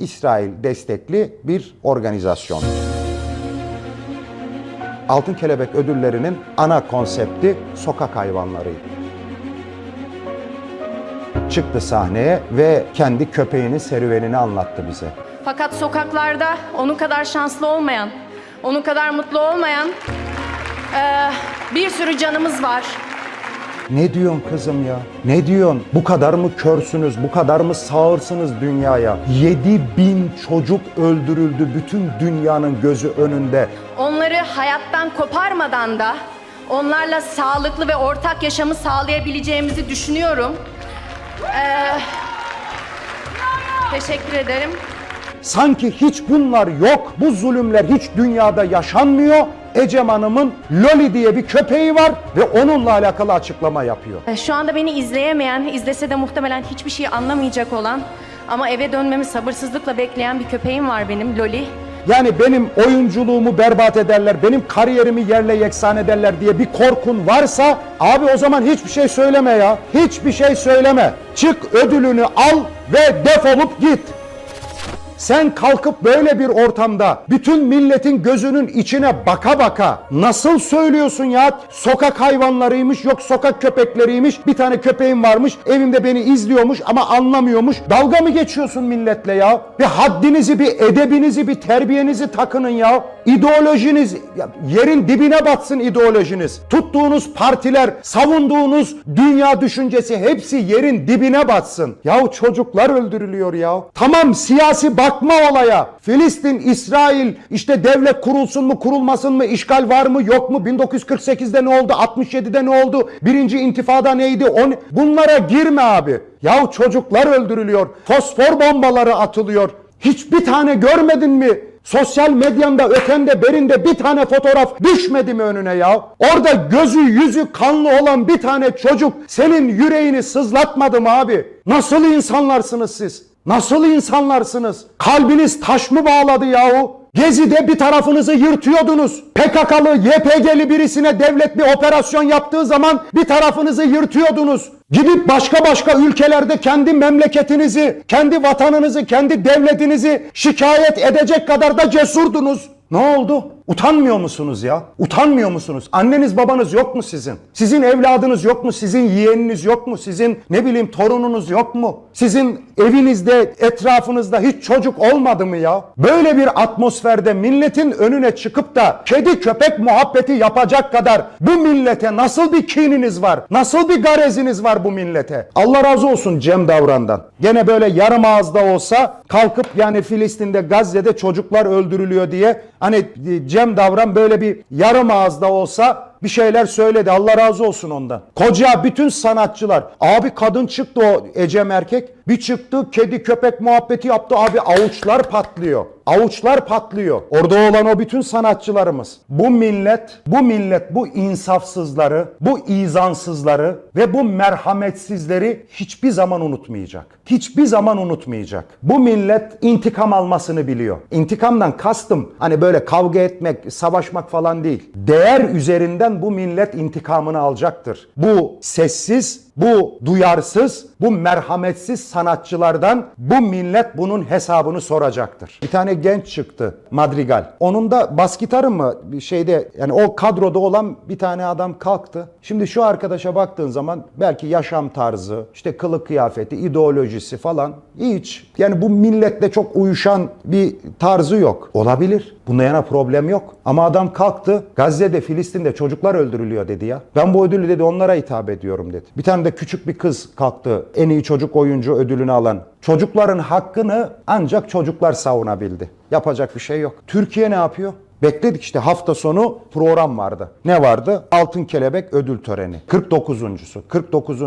İsrail destekli bir organizasyon. Altın Kelebek ödüllerinin ana konsepti sokak hayvanlarıydı. Çıktı sahneye ve kendi köpeğinin serüvenini anlattı bize. Fakat sokaklarda onun kadar şanslı olmayan, onun kadar mutlu olmayan eee, bir sürü canımız var. Ne diyorsun kızım ya? Ne diyorsun? Bu kadar mı körsünüz? Bu kadar mı sağırsınız dünyaya? 7 bin çocuk öldürüldü bütün dünyanın gözü önünde. Onları hayattan koparmadan da onlarla sağlıklı ve ortak yaşamı sağlayabileceğimizi düşünüyorum. Eee, teşekkür ederim. Sanki hiç bunlar yok. Bu zulümler hiç dünyada yaşanmıyor. Ecem Hanım'ın Loli diye bir köpeği var ve onunla alakalı açıklama yapıyor. E, Şu anda beni izleyemeyen, izlese de muhtemelen hiçbir şey anlamayacak olan ama eve dönmemi sabırsızlıkla bekleyen bir köpeğim var benim Loli. Yani benim oyunculuğumu berbat ederler, benim kariyerimi yerle yeksan ederler diye bir korkun varsa abi o zaman hiçbir şey söyleme ya. Hiçbir şey söyleme. Çık ödülünü al ve defolup git. Sen kalkıp böyle bir ortamda bütün milletin gözünün içine baka baka nasıl söylüyorsun ya? Sokak hayvanlarıymış yok sokak köpekleriymiş. Bir tane köpeğim varmış evimde beni izliyormuş ama anlamıyormuş. Dalga mı geçiyorsun milletle ya? Bir haddinizi, bir edebinizi, bir terbiyenizi takının ya. İdeolojiniz ya yerin dibine batsın ideolojiniz. Tuttuğunuz partiler, savunduğunuz dünya düşüncesi hepsi yerin dibine batsın. Yahu çocuklar öldürülüyor ya. Tamam siyasi bakma olaya. Filistin, İsrail işte devlet kurulsun mu kurulmasın mı işgal var mı yok mu 1948'de ne oldu 67'de ne oldu birinci intifada neydi on bunlara girme abi. Yahu çocuklar öldürülüyor. Fosfor bombaları atılıyor. Hiçbir tane görmedin mi? Sosyal medyanda ötende berinde bir tane fotoğraf düşmedi mi önüne ya? Orada gözü yüzü kanlı olan bir tane çocuk senin yüreğini sızlatmadı mı abi? Nasıl insanlarsınız siz? Nasıl insanlarsınız? Kalbiniz taş mı bağladı yahu? Gezi'de bir tarafınızı yırtıyordunuz. PKK'lı, YPG'li birisine devlet bir operasyon yaptığı zaman bir tarafınızı yırtıyordunuz. Gidip başka başka ülkelerde kendi memleketinizi, kendi vatanınızı, kendi devletinizi şikayet edecek kadar da cesurdunuz. Ne oldu? Utanmıyor musunuz ya? Utanmıyor musunuz? Anneniz babanız yok mu sizin? Sizin evladınız yok mu? Sizin yeğeniniz yok mu? Sizin ne bileyim torununuz yok mu? Sizin evinizde, etrafınızda hiç çocuk olmadı mı ya? Böyle bir atmosferde milletin önüne çıkıp da kedi köpek muhabbeti yapacak kadar bu millete nasıl bir kininiz var? Nasıl bir gareziniz var bu millete? Allah razı olsun Cem Davran'dan. Gene böyle yarım ağızda olsa kalkıp yani Filistin'de Gazze'de çocuklar öldürülüyor diye hani e, Cem Davran böyle bir yarım ağızda olsa bir şeyler söyledi. Allah razı olsun ondan. Koca bütün sanatçılar. Abi kadın çıktı o Ecem erkek. Bir çıktı kedi köpek muhabbeti yaptı. Abi avuçlar patlıyor. Avuçlar patlıyor. Orada olan o bütün sanatçılarımız. Bu millet, bu millet bu insafsızları, bu izansızları ve bu merhametsizleri hiçbir zaman unutmayacak. Hiçbir zaman unutmayacak. Bu millet intikam almasını biliyor. İntikamdan kastım hani böyle kavga etmek, savaşmak falan değil. Değer üzerinden bu millet intikamını alacaktır. Bu sessiz, bu duyarsız, bu merhametsiz sanatçılardan bu millet bunun hesabını soracaktır. Bir tane genç çıktı Madrigal. Onun da bas gitarı mı şeyde yani o kadroda olan bir tane adam kalktı. Şimdi şu arkadaşa baktığın zaman belki yaşam tarzı, işte kılık kıyafeti, ideolojisi falan hiç yani bu milletle çok uyuşan bir tarzı yok. Olabilir. Bunda yana problem yok. Ama adam kalktı Gazze'de, Filistin'de çocuklar öldürülüyor dedi ya. Ben bu ödülü dedi onlara hitap ediyorum dedi. Bir tane de küçük bir kız kalktı en iyi çocuk oyuncu ödülünü alan. Çocukların hakkını ancak çocuklar savunabildi. Yapacak bir şey yok. Türkiye ne yapıyor? Bekledik işte hafta sonu program vardı. Ne vardı? Altın Kelebek ödül töreni. 49.sü. 49.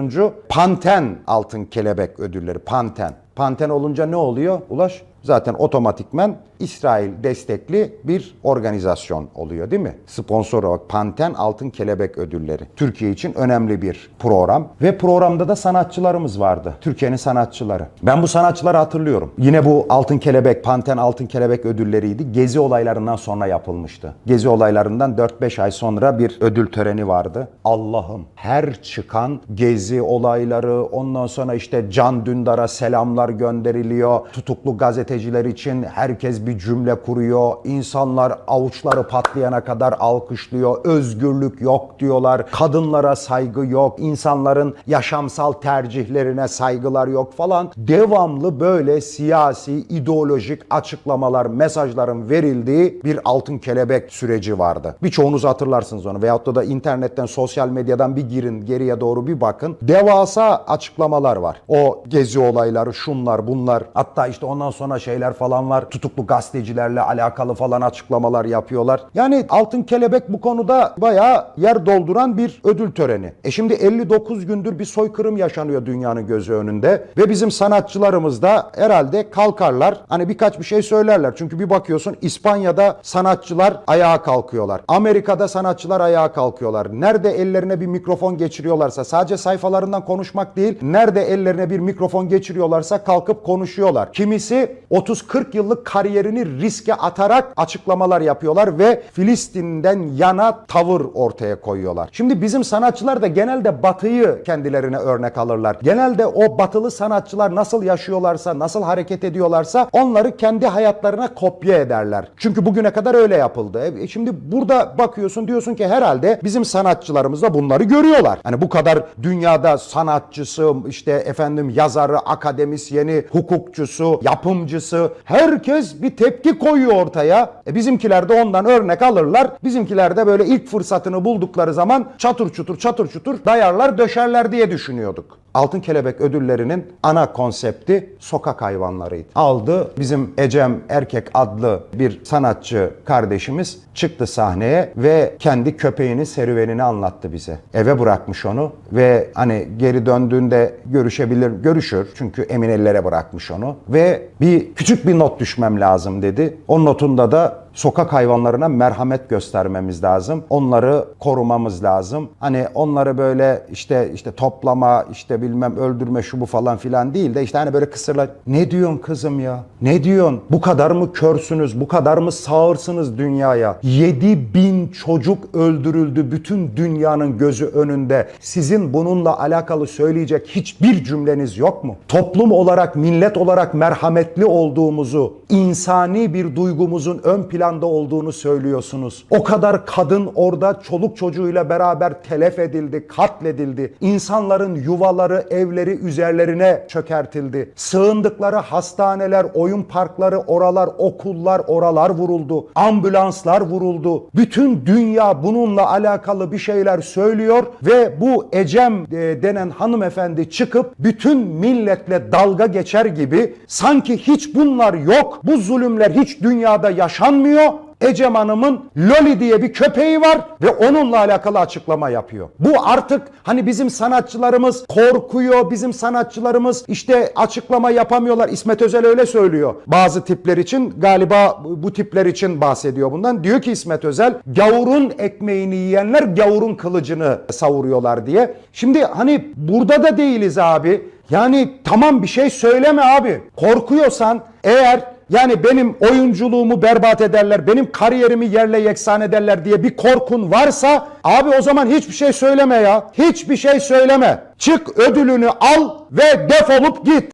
Panten Altın Kelebek ödülleri. Panten. Panten olunca ne oluyor? Ulaş zaten otomatikmen İsrail destekli bir organizasyon oluyor değil mi? Sponsor olarak Panten Altın Kelebek Ödülleri. Türkiye için önemli bir program ve programda da sanatçılarımız vardı. Türkiye'nin sanatçıları. Ben bu sanatçıları hatırlıyorum. Yine bu Altın Kelebek, Panten Altın Kelebek ödülleriydi. Gezi olaylarından sonra yapılmıştı. Gezi olaylarından 4-5 ay sonra bir ödül töreni vardı. Allah'ım her çıkan gezi olayları ondan sonra işte Can Dündar'a selamlar gönderiliyor. Tutuklu gazeteciler için herkes bir cümle kuruyor. İnsanlar avuçları patlayana kadar alkışlıyor. Özgürlük yok diyorlar. Kadınlara saygı yok. İnsanların yaşamsal tercihlerine saygılar yok falan. Devamlı böyle siyasi, ideolojik açıklamalar, mesajların verildiği bir altın kelebek süreci vardı. Birçoğunuz hatırlarsınız onu. Veyahut da, da internetten, sosyal medyadan bir girin, geriye doğru bir bakın. Devasa açıklamalar var. O gezi olayları, şunlar, bunlar. Hatta işte ondan sonra şeyler falan var. Tutuklu gazetecilerle alakalı falan açıklamalar yapıyorlar. Yani altın kelebek bu konuda bayağı yer dolduran bir ödül töreni. E şimdi 59 gündür bir soykırım yaşanıyor dünyanın gözü önünde ve bizim sanatçılarımız da herhalde kalkarlar. Hani birkaç bir şey söylerler. Çünkü bir bakıyorsun İspanya'da sanatçılar ayağa kalkıyorlar. Amerika'da sanatçılar ayağa kalkıyorlar. Nerede ellerine bir mikrofon geçiriyorlarsa sadece sayfalarından konuşmak değil, nerede ellerine bir mikrofon geçiriyorlarsa kalkıp konuşuyorlar. Kimisi 30-40 yıllık kariyerini riske atarak açıklamalar yapıyorlar ve Filistin'den yana tavır ortaya koyuyorlar. Şimdi bizim sanatçılar da genelde batıyı kendilerine örnek alırlar. Genelde o batılı sanatçılar nasıl yaşıyorlarsa, nasıl hareket ediyorlarsa onları kendi hayatlarına kopya ederler. Çünkü bugüne kadar öyle yapıldı. E şimdi burada bakıyorsun diyorsun ki herhalde bizim sanatçılarımız da bunları görüyorlar. Hani bu kadar dünyada sanatçısı, işte efendim yazarı, akademisyeni, hukukçusu, yapımcısı herkes bir tepki koyuyor ortaya. E bizimkiler de ondan örnek alırlar. Bizimkiler de böyle ilk fırsatını buldukları zaman çatır çutur çatır çutur dayarlar döşerler diye düşünüyorduk. Altın Kelebek ödüllerinin ana konsepti sokak hayvanlarıydı. Aldı bizim Ecem Erkek adlı bir sanatçı kardeşimiz çıktı sahneye ve kendi köpeğinin serüvenini anlattı bize. Eve bırakmış onu ve hani geri döndüğünde görüşebilir, görüşür çünkü emin ellere bırakmış onu ve bir küçük bir not düşmem lazım dedi. O notunda da sokak hayvanlarına merhamet göstermemiz lazım. Onları korumamız lazım. Hani onları böyle işte işte toplama, işte bilmem öldürme şu bu falan filan değil de işte hani böyle kısırlar. Ne diyorsun kızım ya? Ne diyorsun? Bu kadar mı körsünüz? Bu kadar mı sağırsınız dünyaya? 7 bin çocuk öldürüldü bütün dünyanın gözü önünde. Sizin bununla alakalı söyleyecek hiçbir cümleniz yok mu? Toplum olarak, millet olarak merhametli olduğumuzu, insani bir duygumuzun ön planda olduğunu söylüyorsunuz. O kadar kadın orada çoluk çocuğuyla beraber telef edildi, katledildi. İnsanların yuvaları, evleri üzerlerine çökertildi. Sığındıkları hastaneler, oyun parkları, oralar, okullar, oralar vuruldu. Ambulanslar vuruldu. Bütün dünya bununla alakalı bir şeyler söylüyor ve bu Ecem e, denen hanımefendi çıkıp bütün milletle dalga geçer gibi sanki hiç bunlar yok. Bu zulümler hiç dünyada yaşanmıyor. Ecem Hanım'ın Loli diye bir köpeği var ve onunla alakalı açıklama yapıyor. Bu artık hani bizim sanatçılarımız korkuyor, bizim sanatçılarımız işte açıklama yapamıyorlar. İsmet Özel öyle söylüyor. Bazı tipler için galiba bu tipler için bahsediyor bundan. Diyor ki İsmet Özel gavurun ekmeğini yiyenler gavurun kılıcını savuruyorlar diye. Şimdi hani burada da değiliz abi. Yani tamam bir şey söyleme abi. Korkuyorsan eğer yani benim oyunculuğumu berbat ederler, benim kariyerimi yerle yeksan ederler diye bir korkun varsa abi o zaman hiçbir şey söyleme ya. Hiçbir şey söyleme. Çık ödülünü al ve defolup git.